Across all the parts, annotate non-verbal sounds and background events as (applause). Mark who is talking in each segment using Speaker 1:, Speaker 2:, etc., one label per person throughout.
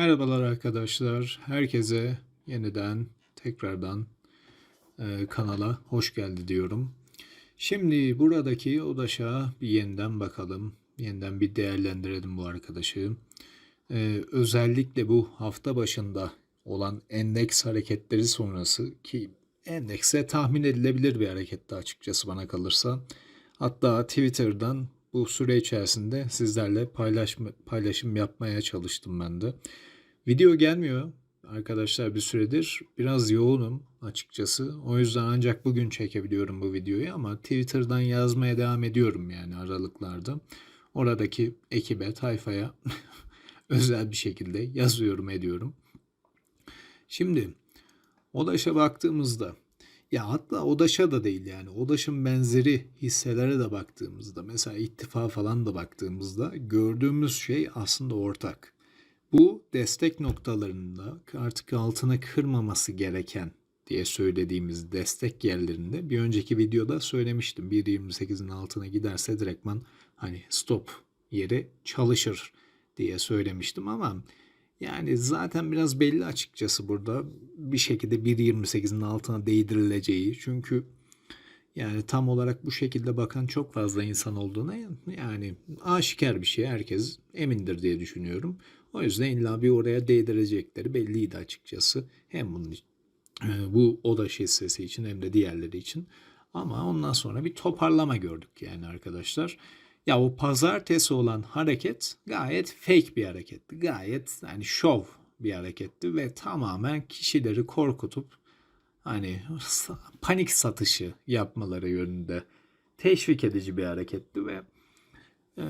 Speaker 1: Merhabalar arkadaşlar. Herkese yeniden tekrardan e, kanala hoş geldi diyorum. Şimdi buradaki odaşa bir yeniden bakalım. Yeniden bir değerlendirelim bu arkadaşı. E, özellikle bu hafta başında olan endeks hareketleri sonrası ki endekse tahmin edilebilir bir hareketti açıkçası bana kalırsa. Hatta Twitter'dan bu süre içerisinde sizlerle paylaşma, paylaşım yapmaya çalıştım ben de. Video gelmiyor arkadaşlar bir süredir. Biraz yoğunum açıkçası. O yüzden ancak bugün çekebiliyorum bu videoyu ama Twitter'dan yazmaya devam ediyorum yani aralıklarda. Oradaki ekibe, tayfaya (laughs) özel bir şekilde yazıyorum, ediyorum. Şimdi Odaş'a baktığımızda ya hatta Odaş'a da değil yani Odaş'ın benzeri hisselere de baktığımızda mesela ittifa falan da baktığımızda gördüğümüz şey aslında ortak. Bu destek noktalarında artık altına kırmaması gereken diye söylediğimiz destek yerlerinde bir önceki videoda söylemiştim. 1.28'in altına giderse direktman hani stop yeri çalışır diye söylemiştim ama yani zaten biraz belli açıkçası burada bir şekilde 1.28'in altına değdirileceği. Çünkü yani tam olarak bu şekilde bakan çok fazla insan olduğuna yani aşikar bir şey herkes emindir diye düşünüyorum. O yüzden illa bir oraya değdirecekleri belliydi açıkçası. Hem bunun e, bu oda hissesi için hem de diğerleri için. Ama ondan sonra bir toparlama gördük yani arkadaşlar. Ya o pazartesi olan hareket gayet fake bir hareketti. Gayet yani şov bir hareketti ve tamamen kişileri korkutup hani (laughs) panik satışı yapmaları yönünde teşvik edici bir hareketti ve e,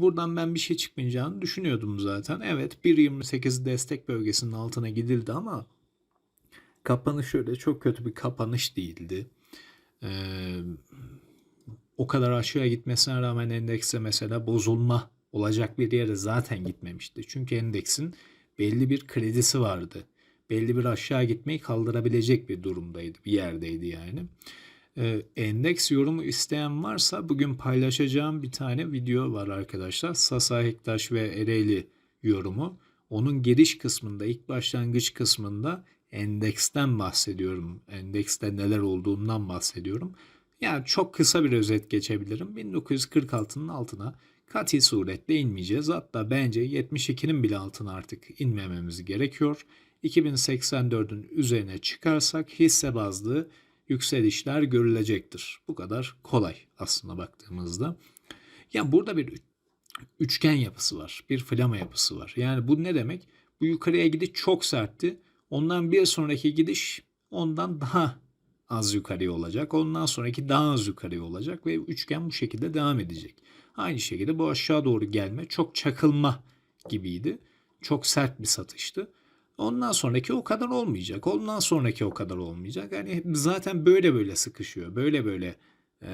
Speaker 1: buradan ben bir şey çıkmayacağını düşünüyordum zaten. Evet 1.28 destek bölgesinin altına gidildi ama kapanış öyle çok kötü bir kapanış değildi. Eee o kadar aşağıya gitmesine rağmen endekse mesela bozulma olacak bir yere zaten gitmemişti. Çünkü endeksin belli bir kredisi vardı. Belli bir aşağı gitmeyi kaldırabilecek bir durumdaydı, bir yerdeydi yani. Ee, endeks yorumu isteyen varsa bugün paylaşacağım bir tane video var arkadaşlar. Sasa Hektaş ve Ereğli yorumu. Onun giriş kısmında, ilk başlangıç kısmında endeksten bahsediyorum. Endekste neler olduğundan bahsediyorum. Yani çok kısa bir özet geçebilirim. 1946'nın altına kati suretle inmeyeceğiz. Hatta bence 72'nin bile altına artık inmememiz gerekiyor. 2084'ün üzerine çıkarsak hisse bazlı yükselişler görülecektir. Bu kadar kolay aslında baktığımızda. Yani burada bir üçgen yapısı var. Bir flama yapısı var. Yani bu ne demek? Bu yukarıya gidiş çok sertti. Ondan bir sonraki gidiş ondan daha az yukarıya olacak. Ondan sonraki daha az yukarıya olacak ve üçgen bu şekilde devam edecek. Aynı şekilde bu aşağı doğru gelme çok çakılma gibiydi. Çok sert bir satıştı. Ondan sonraki o kadar olmayacak. Ondan sonraki o kadar olmayacak. Yani zaten böyle böyle sıkışıyor. Böyle böyle e,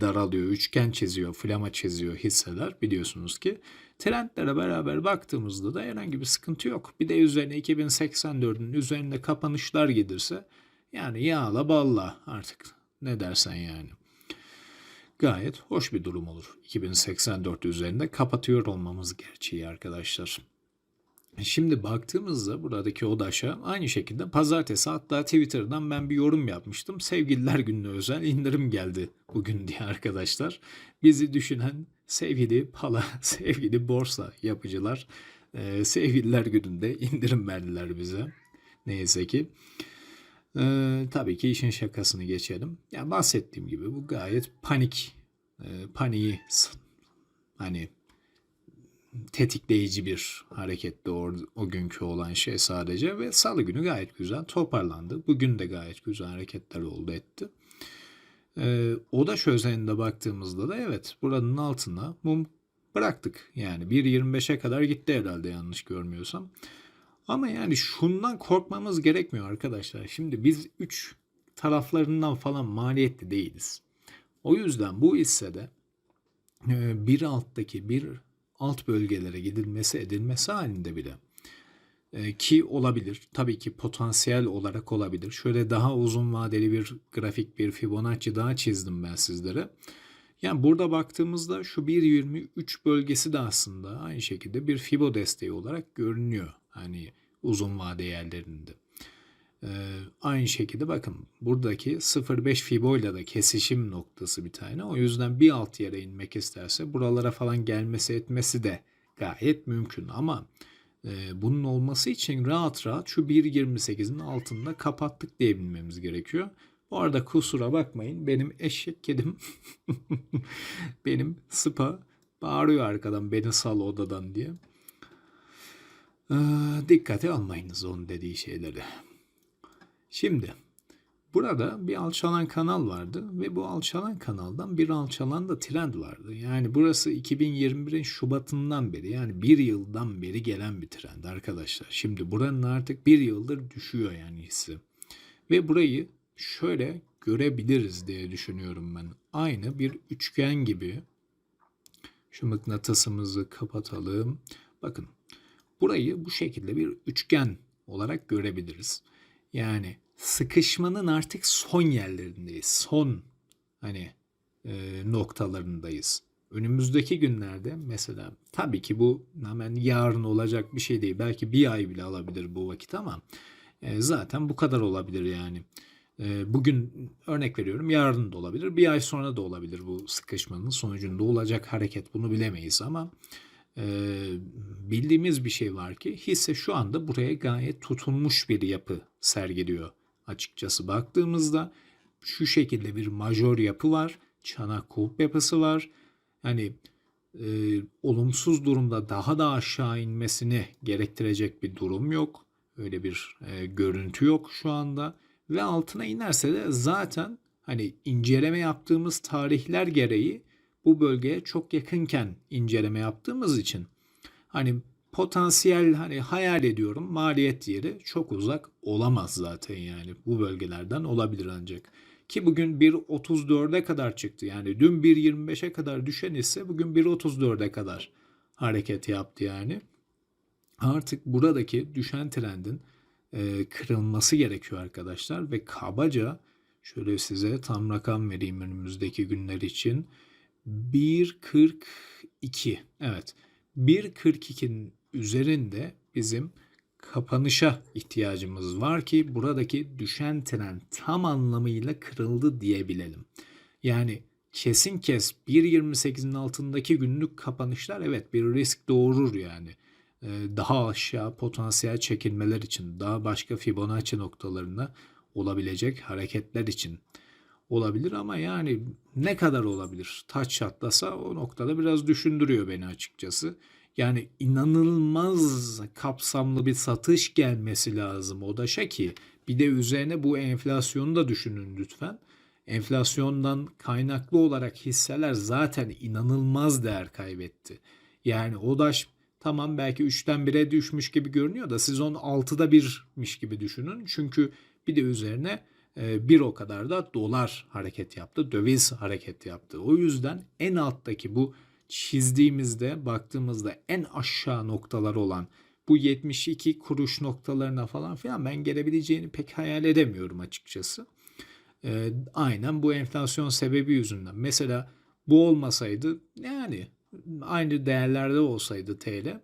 Speaker 1: daralıyor. Üçgen çiziyor, flama çiziyor hisseler biliyorsunuz ki. Trendlere beraber baktığımızda da herhangi bir sıkıntı yok. Bir de üzerine 2084'ün üzerinde kapanışlar gelirse yani yağla balla artık ne dersen yani. Gayet hoş bir durum olur. 2084 üzerinde kapatıyor olmamız gerçeği arkadaşlar. Şimdi baktığımızda buradaki odaşa aynı şekilde pazartesi hatta Twitter'dan ben bir yorum yapmıştım. Sevgililer gününe özel indirim geldi bugün diye arkadaşlar. Bizi düşünen sevgili pala, (laughs) sevgili borsa yapıcılar e, sevgililer gününde indirim verdiler bize. Neyse ki. Ee, tabii ki işin şakasını geçelim. Yani bahsettiğim gibi bu gayet panik, e, paniği hani tetikleyici bir hareketti o, o günkü olan şey sadece ve salı günü gayet güzel toparlandı. Bugün de gayet güzel hareketler oldu etti. Ee, o da çözeninde baktığımızda da evet buranın altına mum bıraktık. Yani 1.25'e kadar gitti herhalde yanlış görmüyorsam. Ama yani şundan korkmamız gerekmiyor arkadaşlar. Şimdi biz 3 taraflarından falan maliyetli değiliz. O yüzden bu hissede e, bir alttaki bir alt bölgelere gidilmesi edilmesi halinde bile e, ki olabilir. Tabii ki potansiyel olarak olabilir. Şöyle daha uzun vadeli bir grafik bir Fibonacci daha çizdim ben sizlere. Yani burada baktığımızda şu 1.23 bölgesi de aslında aynı şekilde bir Fibo desteği olarak görünüyor Hani uzun vade yerlerinde. Ee, aynı şekilde bakın buradaki 0.5 fiboyla da kesişim noktası bir tane. O yüzden bir alt yere inmek isterse buralara falan gelmesi etmesi de gayet mümkün. Ama e, bunun olması için rahat rahat şu 1.28'in altında kapattık diyebilmemiz gerekiyor. Bu arada kusura bakmayın benim eşek kedim (laughs) benim sıpa bağırıyor arkadan beni sal odadan diye. Ee, dikkate almayınız onun dediği şeyleri. Şimdi burada bir alçalan kanal vardı ve bu alçalan kanaldan bir alçalan da trend vardı. Yani burası 2021'in Şubat'ından beri yani bir yıldan beri gelen bir trend arkadaşlar. Şimdi buranın artık bir yıldır düşüyor yani hissi. Ve burayı şöyle görebiliriz diye düşünüyorum ben. Aynı bir üçgen gibi. Şu mıknatısımızı kapatalım. Bakın burayı bu şekilde bir üçgen olarak görebiliriz. Yani sıkışmanın artık son yerlerindeyiz. Son hani e, noktalarındayız. Önümüzdeki günlerde mesela tabii ki bu hemen yarın olacak bir şey değil. Belki bir ay bile alabilir bu vakit ama e, zaten bu kadar olabilir yani. E, bugün örnek veriyorum yarın da olabilir. Bir ay sonra da olabilir bu sıkışmanın sonucunda olacak hareket bunu bilemeyiz ama e, bildiğimiz bir şey var ki hisse şu anda buraya gayet tutunmuş bir yapı sergiliyor. Açıkçası baktığımızda şu şekilde bir majör yapı var. Çanak kulp yapısı var. Yani e, olumsuz durumda daha da aşağı inmesini gerektirecek bir durum yok. Öyle bir e, görüntü yok şu anda. Ve altına inerse de zaten hani inceleme yaptığımız tarihler gereği bu bölgeye çok yakınken inceleme yaptığımız için hani potansiyel hani hayal ediyorum maliyet yeri çok uzak olamaz zaten yani bu bölgelerden olabilir ancak. Ki bugün 1.34'e kadar çıktı. Yani dün 1.25'e kadar düşen ise bugün 1.34'e kadar hareket yaptı yani. Artık buradaki düşen trendin e, kırılması gerekiyor arkadaşlar ve kabaca şöyle size tam rakam vereyim önümüzdeki günler için. 1.42 evet 1.42'nin üzerinde bizim kapanışa ihtiyacımız var ki buradaki düşen trend tam anlamıyla kırıldı diyebilelim. Yani kesin kes 1.28'in altındaki günlük kapanışlar evet bir risk doğurur yani. Ee, daha aşağı potansiyel çekilmeler için daha başka Fibonacci noktalarına olabilecek hareketler için olabilir ama yani ne kadar olabilir? Taç çatlasa o noktada biraz düşündürüyor beni açıkçası. Yani inanılmaz kapsamlı bir satış gelmesi lazım o da şey ki bir de üzerine bu enflasyonu da düşünün lütfen. Enflasyondan kaynaklı olarak hisseler zaten inanılmaz değer kaybetti. Yani ODAŞ tamam belki 3'ten 1'e düşmüş gibi görünüyor da siz onu 6'da 1'miş gibi düşünün. Çünkü bir de üzerine e, bir o kadar da dolar hareket yaptı, döviz hareket yaptı. O yüzden en alttaki bu çizdiğimizde baktığımızda en aşağı noktalar olan bu 72 kuruş noktalarına falan filan ben gelebileceğini pek hayal edemiyorum açıkçası. Ee, aynen bu enflasyon sebebi yüzünden. Mesela bu olmasaydı yani aynı değerlerde olsaydı TL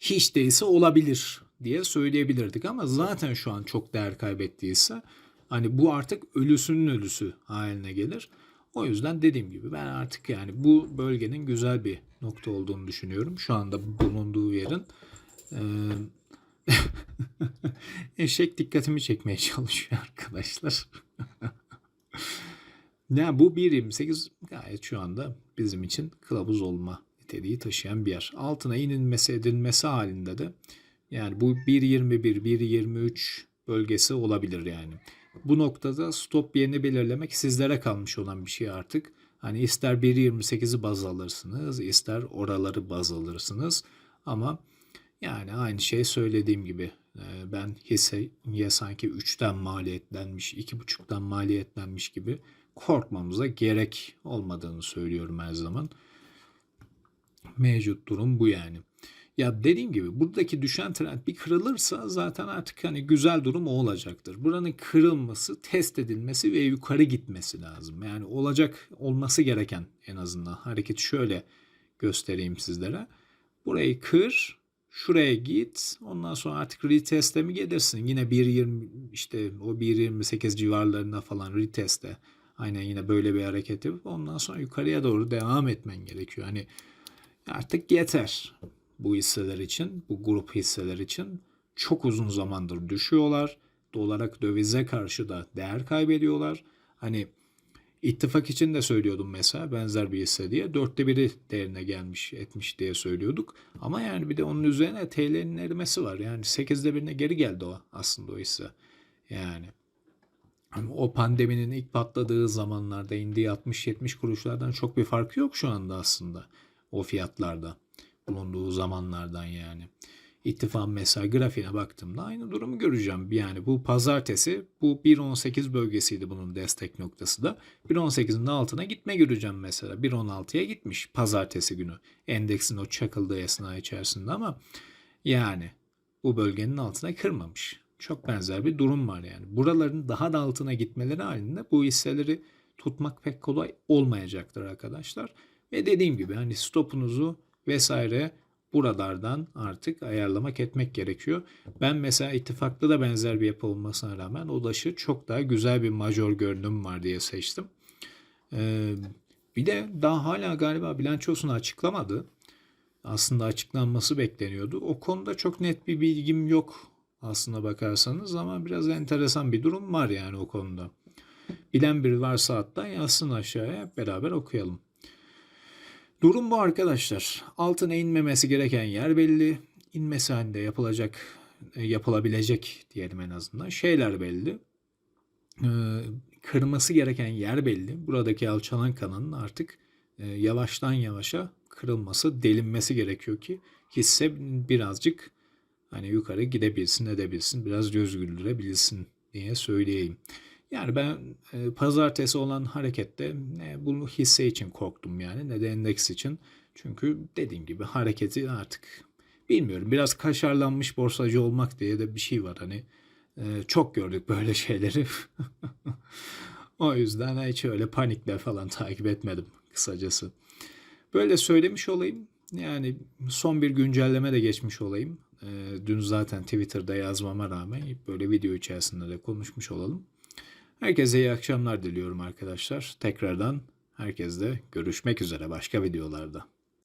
Speaker 1: hiç değilse olabilir diye söyleyebilirdik ama zaten şu an çok değer kaybettiyse hani bu artık ölüsünün ölüsü haline gelir. O yüzden dediğim gibi ben artık yani bu bölgenin güzel bir nokta olduğunu düşünüyorum. Şu anda bulunduğu yerin. Ee, (laughs) eşek dikkatimi çekmeye (laughs) çalışıyor arkadaşlar. (laughs) ya bu 1.28 gayet şu anda bizim için kılavuz olma niteliği taşıyan bir yer. Altına inilmesi edilmesi halinde de yani bu 1.21, 1.23 bölgesi olabilir yani. Bu noktada stop yerini belirlemek sizlere kalmış olan bir şey artık. Hani ister 1.28'i baz alırsınız, ister oraları baz alırsınız. Ama yani aynı şey söylediğim gibi e, ben hisseye sanki 3'ten maliyetlenmiş, 2.5'tan maliyetlenmiş gibi korkmamıza gerek olmadığını söylüyorum her zaman. Mevcut durum bu yani. Ya dediğim gibi buradaki düşen trend bir kırılırsa zaten artık hani güzel durum o olacaktır. Buranın kırılması, test edilmesi ve yukarı gitmesi lazım. Yani olacak olması gereken en azından hareketi şöyle göstereyim sizlere. Burayı kır, Şuraya git. Ondan sonra artık retest'e mi gelirsin? Yine 1.20 işte o 1.28 civarlarında falan retest'e. Aynen yine böyle bir hareket yapıp ondan sonra yukarıya doğru devam etmen gerekiyor. Hani artık yeter bu hisseler için, bu grup hisseler için. Çok uzun zamandır düşüyorlar. Dolara dövize karşı da değer kaybediyorlar. Hani ittifak için de söylüyordum mesela benzer bir hisse diye. Dörtte biri değerine gelmiş etmiş diye söylüyorduk. Ama yani bir de onun üzerine TL'nin erimesi var. Yani sekizde birine geri geldi o aslında o hisse. Yani Hani o pandeminin ilk patladığı zamanlarda indiği 60-70 kuruşlardan çok bir farkı yok şu anda aslında o fiyatlarda bulunduğu zamanlardan yani. İttifak mesela grafiğine baktığımda aynı durumu göreceğim. Yani bu pazartesi bu 1.18 bölgesiydi bunun destek noktası da. 1.18'in altına gitme göreceğim mesela. 1.16'ya gitmiş pazartesi günü. Endeksin o çakıldığı esna içerisinde ama yani bu bölgenin altına kırmamış. Çok benzer bir durum var yani. Buraların daha da altına gitmeleri halinde bu hisseleri tutmak pek kolay olmayacaktır arkadaşlar. Ve dediğim gibi hani stopunuzu vesaire buralardan artık ayarlamak etmek gerekiyor. Ben mesela ittifaklı da benzer bir yapı olmasına rağmen Odaş'ı çok daha güzel bir major görünüm var diye seçtim. Ee, bir de daha hala galiba bilançosunu açıklamadı. Aslında açıklanması bekleniyordu. O konuda çok net bir bilgim yok aslında bakarsanız ama biraz enteresan bir durum var yani o konuda. Bilen biri varsa hatta yazsın aşağıya hep beraber okuyalım. Durum bu arkadaşlar. Altına inmemesi gereken yer belli. İnmesi halinde yapılacak, e, yapılabilecek diyelim en azından. Şeyler belli. Ee, kırması gereken yer belli. Buradaki alçalan kanalın artık e, yavaştan yavaşa kırılması, delinmesi gerekiyor ki hisse birazcık hani yukarı gidebilsin, edebilsin, biraz göz güldürebilsin diye söyleyeyim. Yani ben e, pazartesi olan harekette ne bu hisse için korktum yani ne de endeks için. Çünkü dediğim gibi hareketi artık bilmiyorum biraz kaşarlanmış borsacı olmak diye de bir şey var hani e, çok gördük böyle (laughs) şeyleri. o yüzden hiç öyle panikle falan takip etmedim kısacası. Böyle söylemiş olayım. Yani son bir güncelleme de geçmiş olayım. E, dün zaten Twitter'da yazmama rağmen böyle video içerisinde de konuşmuş olalım. Herkese iyi akşamlar diliyorum arkadaşlar. Tekrardan herkesle görüşmek üzere başka videolarda.